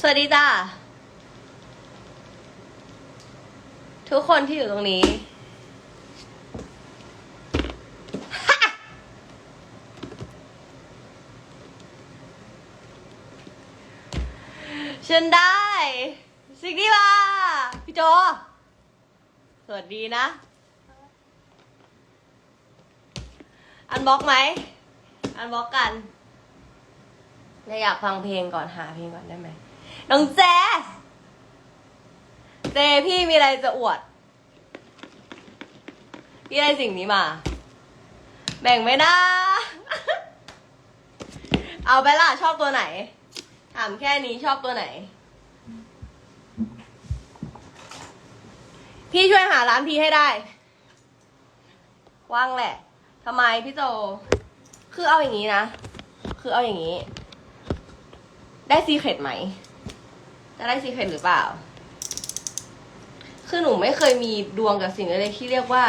สวัสดีจ้าทุกคนที่อยู่ตรงนี้ ฉันได้สิ่งนี้มาพี่โจ สวัสดีนะ อันบล็อกไหม อันบล็อกกันเราอยากฟังเพลงก่อนหาเพลงก่อนได้ไหม น้องแจเจพี่มีอะไรจะอวด พี่ได้สิ่งนี้มา แบ่งไหมนะ เอาไปล่ะชอบตัวไหน ถามแค่นี้ชอบตัวไหน พี่ช่วยหาร้านพี่ให้ได้ ว่างแหละทำไมพี่โจ คือเอาอย่างนี้นะ คือเอาอย่างนี้ ได้ซีเครตไหม จะได้ซีเครตหรือเปล่า คือหนูไม่เคยมีดวงกับสิ่งอะไรที่เรียกว่า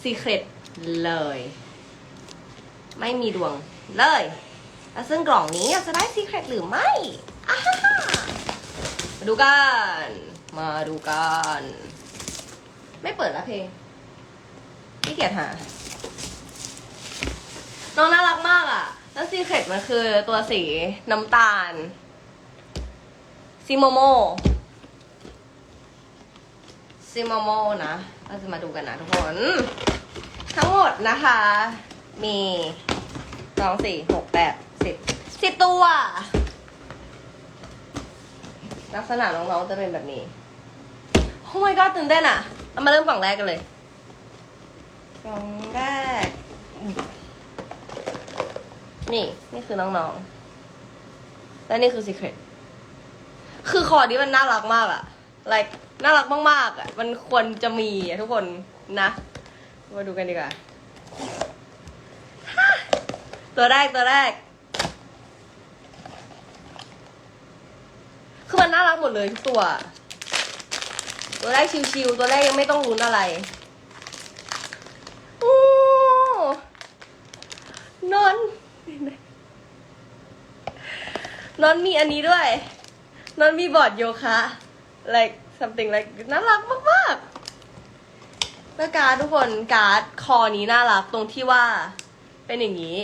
ซีเครตเลย ไม่มีดวงเลย แล้วซึ่งกล่องนี้จะได้ซีเครตหรือไม่อาฮ่ามาดูกัน มาดูกัน ไม่เปิดละเพลงพี่เกียจหา น้องน่ารักมากอะ่ะ แล้วซีเครตมันคือตัวสีน้ำตาล ซิโมโมซิโมโมนะ เราจะมาดูกันนะทุกคน ทั้งหมดนะคะ มีสองสี่หกแปดสิบสิบตัว ลักษณะน้องๆจะเป็นแบบนี้ โอ้ my god ตื่นเต้นอะ เรามาเริ่มกล่องแรกกันเลย กล่องแรก นี่ นี่คือน้องๆ และนี่คือ Secret คือคอนี้มันน่ารักมากอะ like น่ารักมากๆอะมันควรจะมีอะทุกคนนะ มาดูกันดีกว่า ตัวแรกตัวแรก คือมันน่ารักหมดเลยทุกตัว ตัวแรกชิวๆ ตัวแรกยังไม่ต้องลุ้นอะไรโอ้นอนนอนมีอันนี้ด้วย นอนมีบอร์ดโยคะ like something like น่ารักมากๆแล้วการดทุกคนการ์ดคอนี้น่ารักตรงที่ว่าเป็นอย่างนี้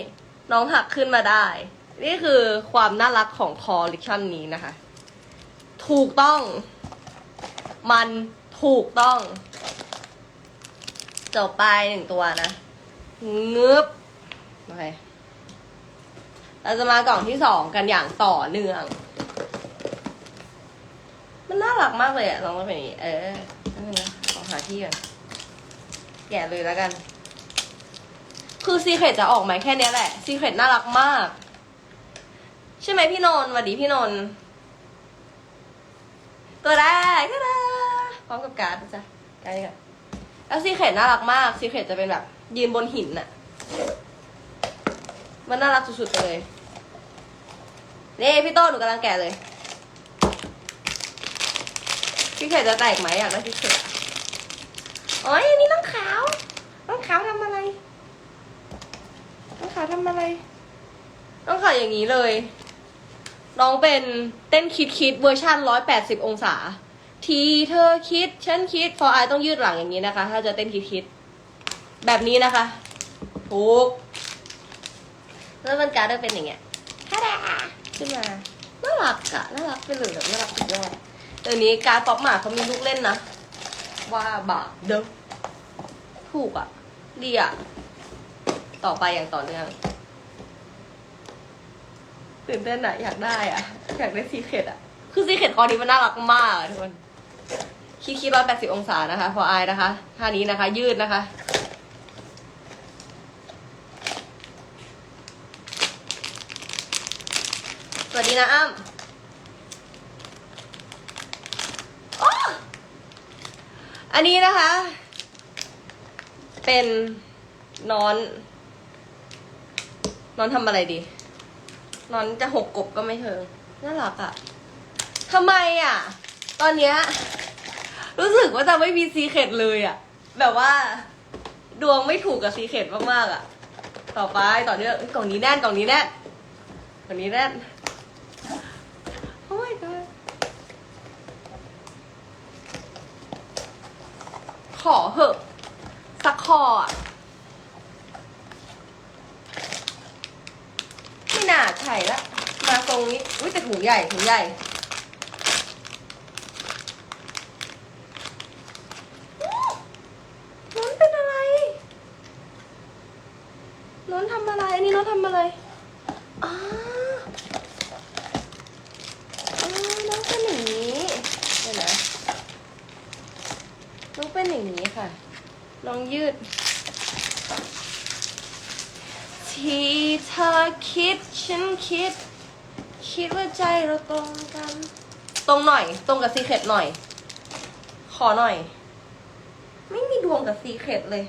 น้องหักขึ้นมาได้ นี่คือความน่ารักของคอลิคชันนี้นะคะ ถูกต้อง มันถูกต้อง จบไปหนึ่งตัวนะงึบโอเคเราจะมากล่องที่สองกันอย่างต่อเนื่อง มันน่ารักมากเลยอะลองมาเป็นอย่างนี้เออนั่นนะขอหาที่ก่อนแกะเลยแล้วกัน คือซีเครตจะออกไหมแค่เนี้ยแหละซีเครตน่ารักมาก ใช่ไหมพี่นนท์สวัสดีพี่นนท์ตัวแรกก็ได้พร้อมกับการ์ดจ้ะการ์ดนี่ก่อนแล้วซีเครตน่ารักมากซีเครตจะเป็นแบบ ยืนบนหินน่ะ มันน่ารักสุดๆไปเลยนี่พี่โต้หนูกำลังแกะเลย พี่เขตจะแตกไหมอยากได้พี่เขตโอ้ยอันนี่น้องขาวน้องขาวทำอะไรน้องขาวทำอะไรน้องขาวอย่างนี้เลยน้องเป็นเต้นคิดคิดเวอร์ชันร้อยแปดสิบองศา ทีเธอคิดฉันคิดพอไอต้องยืดหลังอย่างนี้นะคะ ถ้าจะเต้นคิดคิด แบบนี้นะคะถูกแล้วมันการ์ดเป็นอย่างเงี้ยฮาดาขึ้นมาน่ารักอะน่ารักไปเลยแบบน่ารักสุดยอด เดี๋ยวนี้การป๊อปหมาเขามีลูกเล่นนะ ว่าบาเด้อถูกอะดีอะต่อไปอย่างต่อเนื่องตื่นเต้นอะอยากได้อะอยากได้ซีเคดอะคือซีเคดคอนี้มันน่ารักมากทุกคนคิดคิดร้อยแปดสิบองศานะคะ พออายนะคะท่านี้นะคะ ยืดนะคะสวัสดีนะอ้ำโอ้ อันนี้นะคะ เป็นนอน นอนทำอะไรดี นอนจะหกกบก็ไม่เชิงน่ารักอะทำไมอะตอนเนี้ยรู้สึกว่าจะไม่มีซีเคร็ตเลยอะแบบว่า ดวงไม่ถูกกับซีเคร็ตมากๆอะต่อไปต่อเนื่องกล่องนี้แน่นกล่องนี้แน่นกล่องนี้แน่น โอ้ my god ข อเหอะ สักคออะไม่น่าใช่ละ มาตรงนี้ อุ้ยแต่ถุงใหญ่ถุงใหญ่ น้นเป็นอะไร น้นทำอะไร อันนี้น้นทำอะไรอ้าอ๋อน้องเป็นอย่างนี้เดี๋ยวนะ น้องเป็นอย่างนี้ค่ะ ลองยืด ที่เธอคิดฉันคิด คิดว่าใจเราตรงกัน ตรงหน่อย ตรงกับซีเคร็ตหน่อย ขอหน่อย ไม่มีดวงกับซีเคร็ตเลย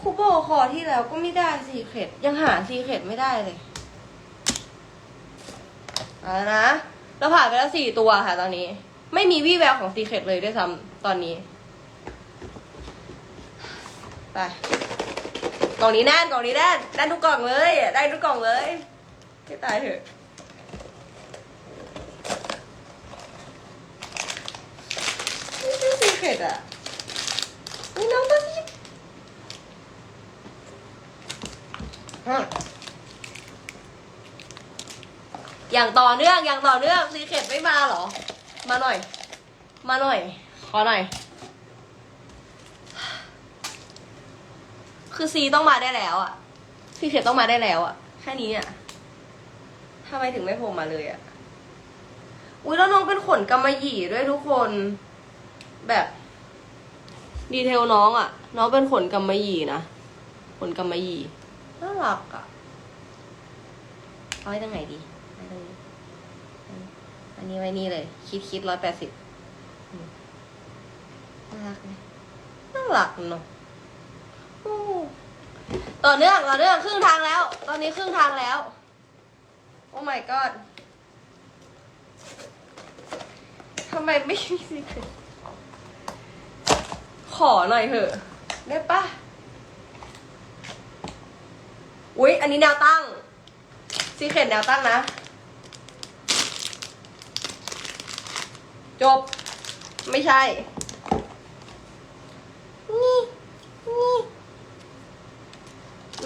คูโบคอที่แล้วก็ไม่ได้ซีเคร็ตยังหาซีเคร็ตไม่ได้เลยเอาละนะ เราผ่านไปแล้วสี่ตัวค่ะตอนนี้ ไม่มีวี่แววของซีเคร็ตเลยด้วยซ้ำตอนนี้ ไปกล่องนี้แน่นกล่องนี้แน่นแน่นทุกกล่องเลยได้ทุกกล่องเลยให้ตายเถอะนี่เป็นซีเคร็ตอะนี่น้องตัวนี้อะอย่างต่อเนื่องอย่างต่อเนื่องซีเคร็ตไม่มาเหรอ มาหน่อย มาหน่อย ขอหน่อย คือซีต้องมาได้แล้วอะซีเคร็ตต้องมาได้แล้วอะแค่นี้อะทำไมถึงไม่โผล่มาเลยอะอุ้ยแล้วน้องเป็นขนกำมะหยี่ด้วยทุกคนแบบ ดีเทลน้องอะน้องเป็นขนกำมะหยี่นะขนกำมะหยี่น่ารักอะเอาไว้ตรงไหนดีตรงนี้อันนี้ไว้นี่เลย คิดคิดร้อยแปดสิบน่ารักไหมน่ารักเนาะ ต่อเนื่องต่อเนื่องครึ่งทางแล้ว ตอนนี้ครึ่งทางแล้ว โอ้ my god ทำไมไม่มีสิคตขอหน่อยเถอะ ได้ปะอุ๊ย อันนี้แนวตั้งซีเครตแนวตั้งนะ จบ ไม่ใช่ นี่ นี่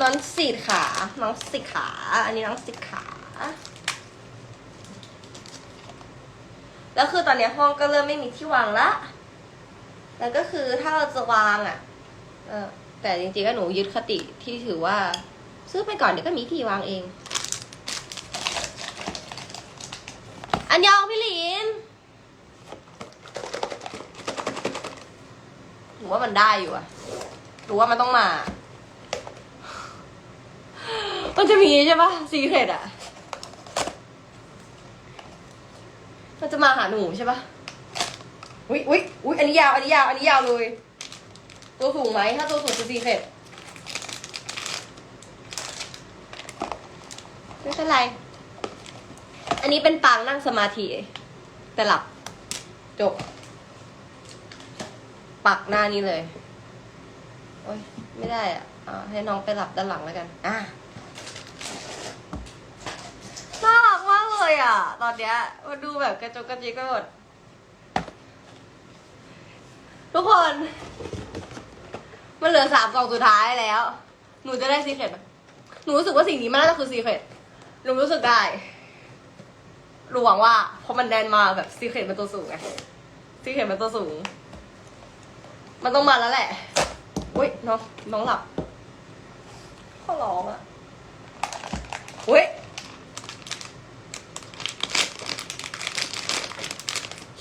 น้องสีขา น้องสีขา อันนี้น้องสีขา แล้วคือตอนนี้ห้องก็เริ่มไม่มีที่วางละ แล้วก็คือถ้าเราจะวางอะ เออ แต่จริงๆก็หนูยึดคติที่ถือว่า ซื้อไปก่อนเดี๋ยวก็มีที่วางเอง อันยองพี่หลินหนูว่ามันได้อยู่อะหนูว่ามันต้องมา มันจะมีใช่ปะซีเครตอะ มันจะมาหาหนูใช่ปะอุ้ยอุ้ยอุ้ยอันนี้ยาว อันนี้ยาว อันนี้ยาวเลย ตัวสูงไหม ถ้าตัวสูงคือซีเครตไม่เป็นไร อันนี้เป็นปางนั่งสมาธิ แต่หลับ จบ ปักหน้านี้เลย โอ๊ย ไม่ได้อะอ่าให้น้องไปหลับด้านหลังแล้วกัน อะน่ารักมาก เลยอะ ตอนเนี้ยมันดูแบบกระจกกระจิกไปหมด ทุกคน มันเหลือสามกล่องสุดท้ายแล้ว หนูจะได้ซีเครตไหมหนูรู้สึกว่าสิ่งนี้มันน่าจะคือซีเครตหนูรู้สึกได้หนูหวังว่าเพราะมันแดนมาแบบซีเครตเป็นตัวสูงไงซีเครตเป็นตัวสูง มันต้องมาแล้วแหละอุ้ยน้องน้องหลับขอร้องอะอุ้ย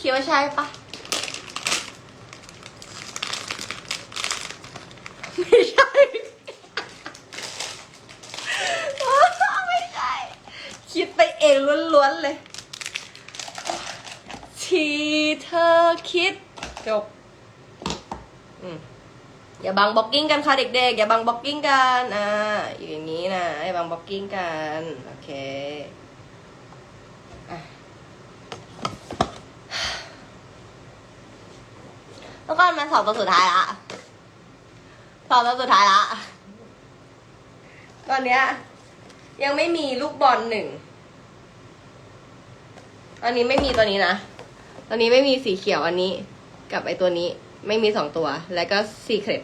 คิดว่าใช่ปะไม่ใช่ ไม่ใช่ คิดไปเองล้วนๆเลย ที่เธอคิดจบอย่าบังบล็อกกิ้งกันค่ะเด็กๆ อย่าบังบล็อกกิ้งกัน อ่า อยู่อย่างนี้นะอย่าบังบล็อกกิ้งกัน โอเคอะแล้วก็มาส อบตัวสุดท้ายละสอบตัวสุดท้ายละตอนเนี้ยยังไม่มีลูกบอลหนึ่งตอนนี้ไม่มีตัวนี้นะตอนนี้ไม่มีสีเขียวอันนี้ กับไอตัวนี้ ไม่มีสองตัว แล้วก็ซีเครต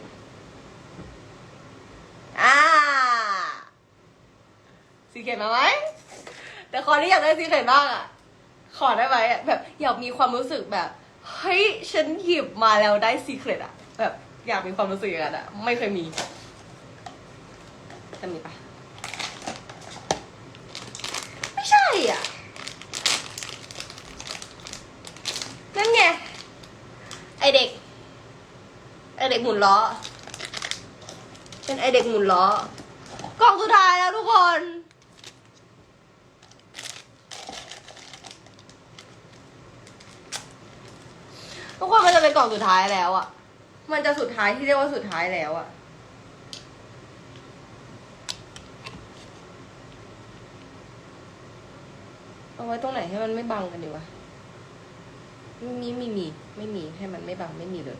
อ่าซีเครตมาไหมแต่คนที่อยากได้ซีเครตบ้างอะขอได้ไหมแบบอยากมีความรู้สึกแบบ เฮ้ยฉันหยิบมาแล้วได้ซีเครตอะแบบอยากมีความรู้สึกอย่างนั้นอะไม่เคยมีจะมีปะไม่ใช่อะนั่นไงไอเด็กไอเด็กหมุนล้อ เป็นไอเด็กหมุนล้อกล่องสุดท้ายแล้วทุกคน ทุกคนมันจะเป็นกล่องสุดท้ายแล้วอะมันจะสุดท้ายที่เรียกว่าสุดท้ายแล้วอะเอาไว้ตรงไหนให้มันไม่บังกันดีวะไม่มีไม่มีไม่มีให้มันไม่บังไม่มีเลย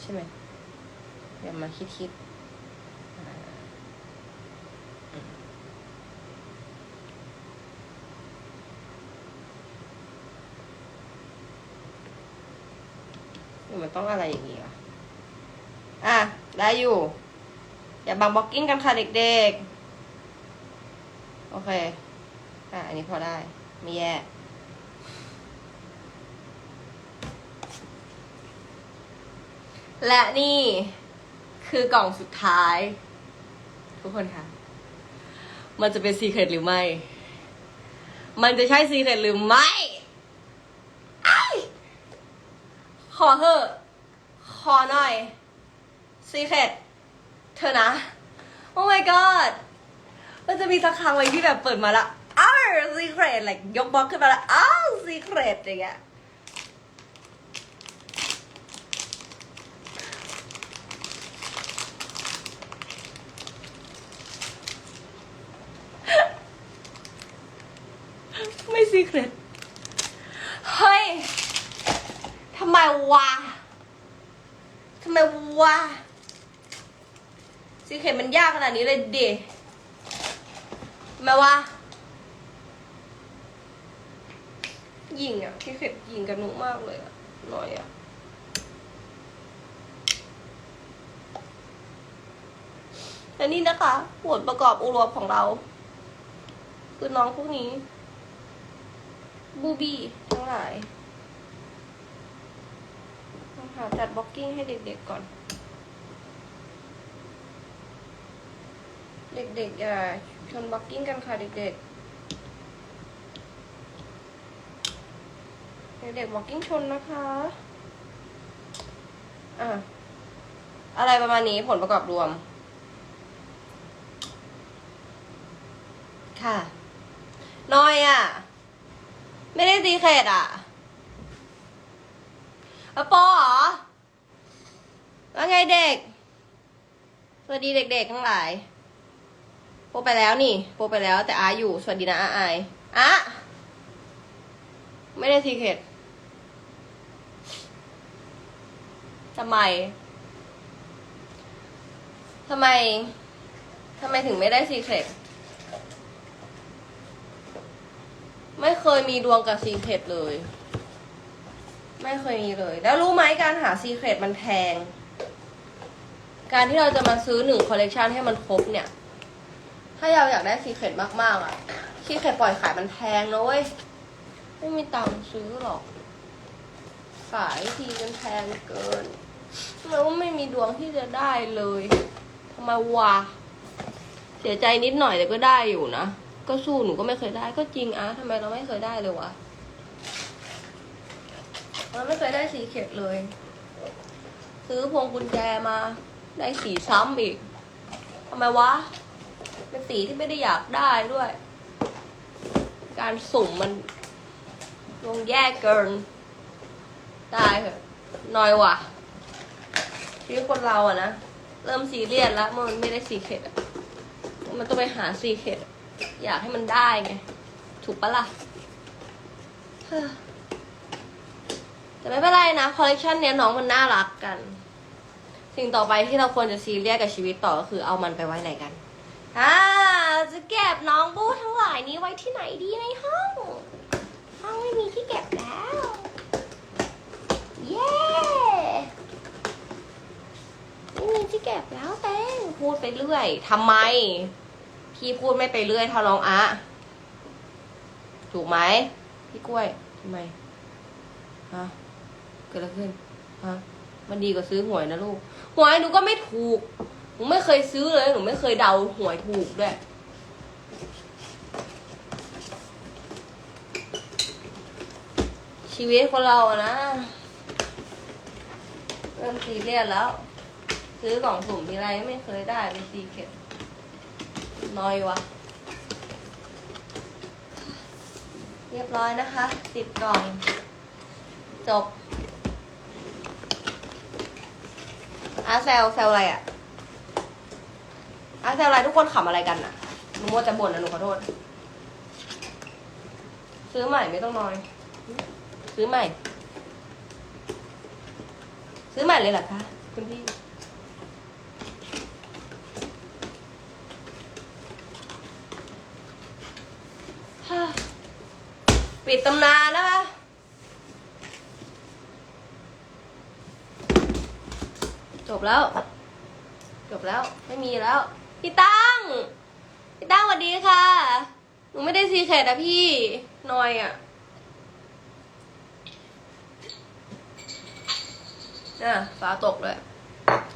ใช่ไหมเดี๋ยวมาคิดคิดอ่าอืมหรือ มันต้องอะไรอย่างงี้วะอะ ได้อยู่ อย่าบังบล็อกกิ้งกันค่ะเด็กๆ โอเค อะ อันนี้พอได้ ไม่แย่และนี่คือกล่องสุดท้าย ทุกคนคะมันจะเป็นซีเครตหรือไม่ มันจะใช่ซีเครตหรือไม่ไอ้ายข อเถอะขอหน่อยซีเครตเธอนะ โอ้ my god มันจะมีสักครั้งไว้ที่แบบเปิดมาล้วอ้าวซีเครต like ยกบล็อกขึ้นมาล้วอ้าวซีเครตอย่างเงี้ยไม่ซีเครต เฮ้ย ทำไม วะทำไมวะซีเครตมันยากขนาดนี้เลยดิทำไมวะยิงอะซีเครตยิงกับหนูมากเลยอะหน่อยอะและนี่นะคะผลประกอบอุรวมของเรา คือน้องพวกนี้ บูบี้ทั้งหลายาจัดบล็อกกิ้งให้เด็กๆก่อน เด็กๆอย่าชนบล็อกกิ้งกันค่ะเด็กๆ เด็กๆบล็อกกิ้งชนนะคะอะอะไรประมาณนี้ผลประกอบรวม ค่ะน้อยอะ ไม่ได้ตีเขตอะ อะปอเหรอว่าไงเด็ก สวัสดีเด็กๆทั้งหลาย โปไปแล้วนี่ โปไปแล้วแต่อาอยู่ สวัสดีนะอาไออะไม่ได้ทีเขตทำไม ทำไม ทำไมถึงไม่ได้ซีเครตไม่เคยมีดวงกับซีเครตเลย ไม่เคยมีเลย แล้วรู้ไหมการหาซีเครตมันแพง การที่เราจะมาซื้อหนึ่งคอลเลกชันให้มันครบเนี่ย ถ้าเราอยากได้ซีเครตมากๆอะซีเครตปล่อยขายมันแพงนะเว้ย ไม่มีตังค์ซื้อหรอก ขายทีมันแพงเกิน แล้วไม่มีดวงที่จะได้เลยทำไมวะ เสียใจนิดหน่อยแต่ก็ได้อยู่นะ ก็สู้หนูก็ไม่เคยได้ ก็จริงอะทำไมเราไม่เคยได้เลยวะ เราไม่เคยได้สีเข็ดเลย ซื้อพวงกุญแจมาได้สีซ้ำอีกทำไมวะ เป็นสีที่ไม่ได้อยากได้ด้วย การสุ่มมันลงแย่เกิน ได้เหอะน้อยว่ะชีวิตคนเราอะนะ เริ่มซีเรียสแล้วมันไม่ได้สีเข็ดมันต้องไปหาซีเข็ดอยากให้มันได้ไง ถูกปะล่ะ แต่ไม่เป็นไรนะคอลเลกชันเนี้ยน้องมันน่ารักกัน สิ่งต่อไปที่เราควรจะซีเรียสกับชีวิตต่อก็คือเอามันไปไว้ไหนกันอ่าจะเก็บน้องบู้ทั้งหลายนี้ไว้ที่ไหนดีในห้อง ห้องไม่มีที่เก็บแล้ว เย้เก็บแล้วแตงพูดไปเรื่อยทำไม พี่พูดไม่ไปเรื่อยเท่าน้องอะถูกไหมพี่กล้วยทำไมฮะ เกิดอะไรขึ้นฮะมันดีกว่าซื้อหวยนะลูก หวยหนูก็ไม่ถูก หนูไม่เคยซื้อเลย หนูไม่เคยเดาหวยถูกด้วย ชีวิตคนเราอะนะเริ่มซีเรียสแล้ว ซื้อกล่องสุ่มทีไรไม่เคยได้เป็นซีเค็ดน้อยวะ เรียบร้อยนะคะสิบกล่อง จบ อาแซลแซลอะไรอะอาแซลอะไรทุกคนขำอะไรกันอะหนูโมจะบ่นนะหนูขอโทษ ซื้อใหม่ไม่ต้องนอย ซื้อใหม่ ซื้อใหม่เลยเหรอคะคุณพี่ปิดตำนานนะคะ จ บแล้ว จบแล้ว ไม่มีแล้ว พี่ตั้ง พี่ตั้งสวัสดีค่ะ หนูไม่ได้ซีเคดอะพี่นอยอะน่ะฟ้าตกเลย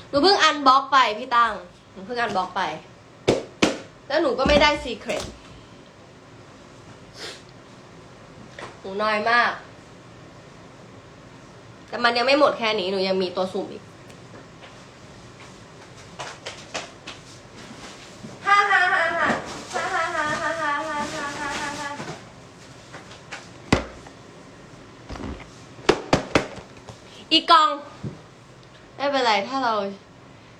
หนูเพิ่งอันบล็อกไปพี่ตั้งหนูเพิ่งอันบล็อกไป แล้วหนูก็ไม่ได้ซีเครตหนูน้อยมาก แต่มันยังไม่หมดแค่นี้หนูยังมีตัวสุ่มอีก อีกกล่อง ไม่เป็นไรถ้าเรา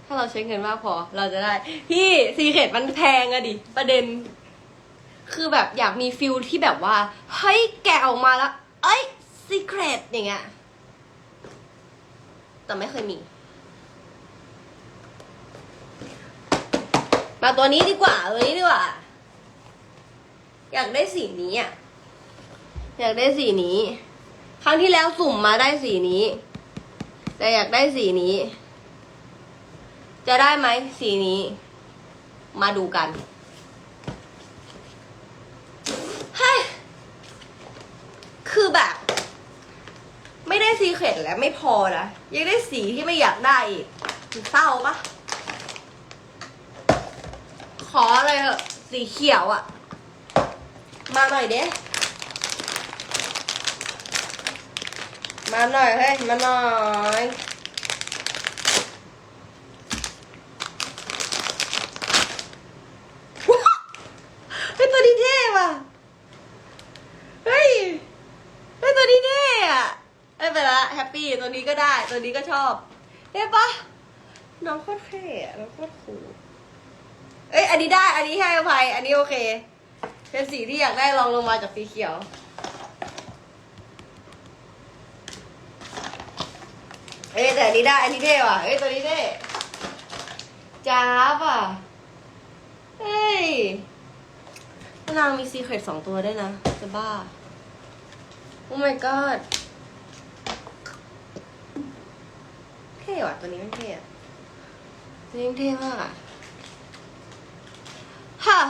ถ้าเราใช้เงินมากพอ เราจะได้ พี่ซีเคดมันแพงอะดิ ประเด็น คือแบบอยากมีฟิลที่แบบว่า เฮ้ย แกะออกมาแล้ว เอ้ยซีเครตอย่างเงี้ย แต่ไม่เคยมี มาตัวนี้ดีกว่าตัวนี้ดีกว่า อยากได้สีนี้อะอยากได้สีนี้ ครั้งที่แล้วสุ่มมาได้สีนี้ แต่อยากได้สีนี้ จะได้ไหมสีนี้ มาดูกันฮ้ยคือแบบ ไม่ได้ซีเคร็ตแล้วไม่พอนะยังได้สีที่ไม่อยากได้อีกเศร้าปะขออะไรเถอะสีเขียวอะมาหน่อยเด้ มาหน่อยเฮ้ย มาหน่อยเฮ้ยตัวนี้เท่ว่ะ เฮ้ยเฮ้ยตัวนี้เท่อะไม่เป็นละแฮปปี้ตัวนี้ก็ได้ ตัวนี้ก็ชอบเห็นปะน้องโคตรเท่อะน้องโคตรคูลเอ้ย อันนี้ได้ อันนี้ให้อภัย อันนี้โอเค เป็นสีที่อยากได้ลองลงมาจากสีเขียว เอ้ยแต่อันนี้ได้อันนี้เท่ว่ะเอ้ยตัวนี้เท่จ้าบอะเฮ้ยนางมีซีเครตสองตัวด้วยนะ จะบ้า โอ้ my god เท่ว่ะตัวนี้มันเท่อะตัวนี้มันเท่มากอะฮะ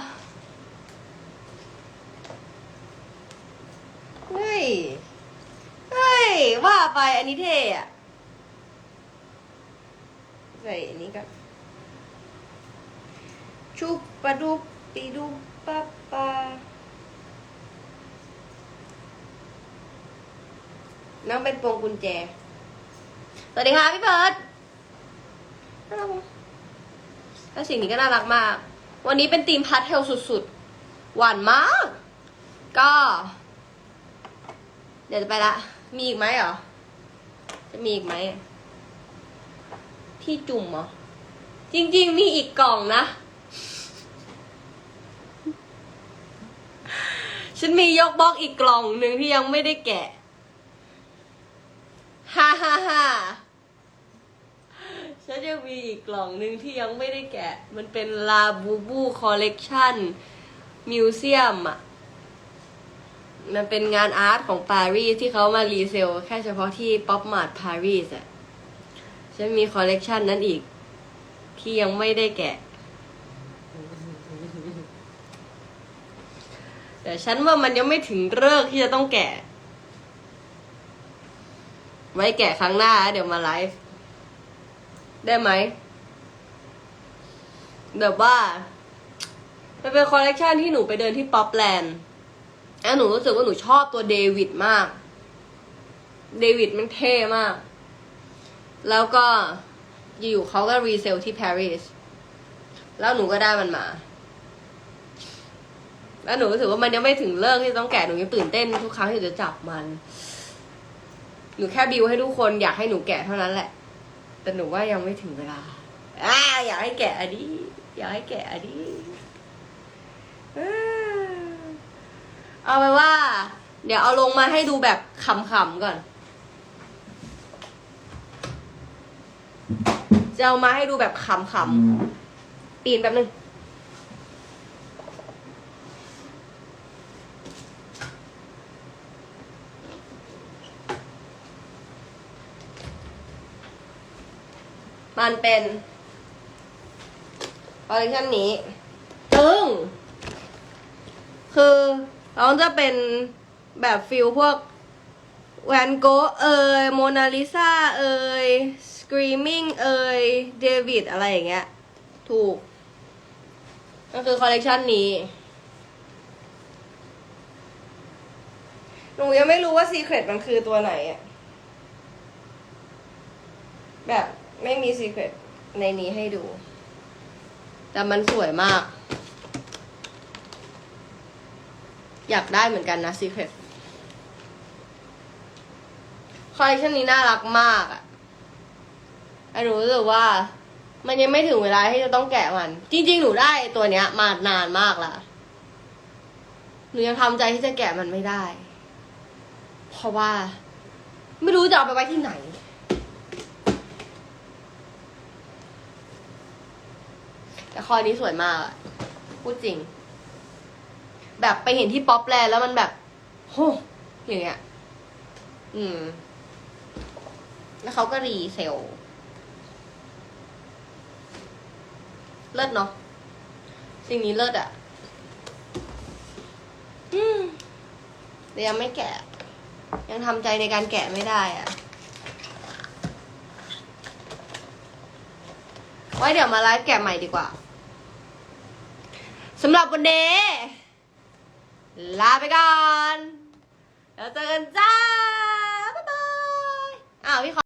เฮ้ย เฮ้ย ว่าไปอันนี้เท่อะ ใส่อันนี้กันชุบปะดุบปีดุบปะปาน้องเป็นพวงกุญแจ สวัสดีค่ะพี่เบิร์ดน่ารักมั้ยแล้วสิ่งนี้ก็น่ารักมาก วันนี้เป็นธีมพาสเทลสุดๆ หวานมาก ก็ เดี๋ยวจะไปละ มีอีกไหมเหรอ จะมีอีกไหม ที่จุ่มเหรอ จริง ๆ มีอีกกล่องนะ ฉันมียกบล็อกอีกกล่องหนึ่งที่ยังไม่ได้แกะ ฮ่าฮ่าฮ่าฉันยังมีอีกกล่องหนึ่งที่ยังไม่ได้แกะ มันเป็นลาบูบูคอลเลกชันมิวเซียมอะ มันเป็นงานอาร์ตของปารีสที่เขามารีเซล แค่เฉพาะที่ป๊อปมาร์ทปารีสอะ ฉันมีคอลเลกชันนั้นอีก ที่ยังไม่ได้แกะ แต่ฉันว่ามันยังไม่ถึงเลิกที่จะต้องแกะ ไว้แกะครั้งหน้า เดี๋ยวมาไลฟ์ ได้ไหมแบบว่ามันเป็นคอลเลกชันที่หนูไปเดินที่ป๊อปแลนด์แล้วหนูรู้สึกว่าหนูชอบตัวเดวิดมาก เดวิดมันเท่มาก แล้วก็อยู่ๆเขาก็รีเซลที่ปารีสแล้วหนูก็ได้มันมา แล้วหนูรู้สึกว่ามันยังไม่ถึงเลิกที่ต้องแกะหนูยังตื่นเต้นทุกครั้งที่จะจับมัน หนูแค่บิวให้ทุกคนอยากให้หนูแกะเท่านั้นแหละ แต่หนูว่ายังไม่ถึงเวลาอ่าอยากให้แกะอะดิอยากให้แกะอะดิอ่าเอาไปว่า เดี๋ยวเอาลงมาให้ดูแบบขำๆก่อน จะเอามาให้ดูแบบขำๆ ปีนแป๊บนึง มันเป็นคอลเลคชันนี้ ซึ่ง คือเราจะเป็นแบบฟิลพวกแวนโกะเอ่ยโมนาลิซาเอ่ย สกรีมิงเอ่ยเดวิดอะไรอย่างเงี้ย ถูก ก็คือคอลเลคชันนี้ หนูยังไม่รู้ว่าซีเครตมันคือตัวไหนอะแบบไม่มีซีเครตในนี้ให้ดู แต่มันสวยมาก อยากได้เหมือนกันนะซีเครตคอลเลคชันนี้น่ารักมากอะ แต่หนูรู้สึกว่า มันยังไม่ถึงเวลาที่จะต้องแกะมัน จริง ๆ หนูได้ตัวเนี้ย มานานมากละหนูยังทำใจที่จะแกะมันไม่ได้ เพราะว่า ไม่รู้จะเอาไปไว้ที่ไหน แต่คอยนี้สวยมากพูดจริง แบบไปเห็นที่ป๊อปแลนด์แล้วมันแบบโหอย่างเงี้ย อืม แล้วเขาก็รีเซล เลิศเนาะสิ่งนี้เลิศอะอืมแต่ยังไม่แกะ ยังทำใจในการแกะไม่ได้อะไว้เดี๋ยวมาไลฟ์แกะใหม่ดีกว่าสำหรับวันนี้ลาไปก่อน แล้วเจอกันจ้า บ๊ายบาย อ้าวพี่ขอ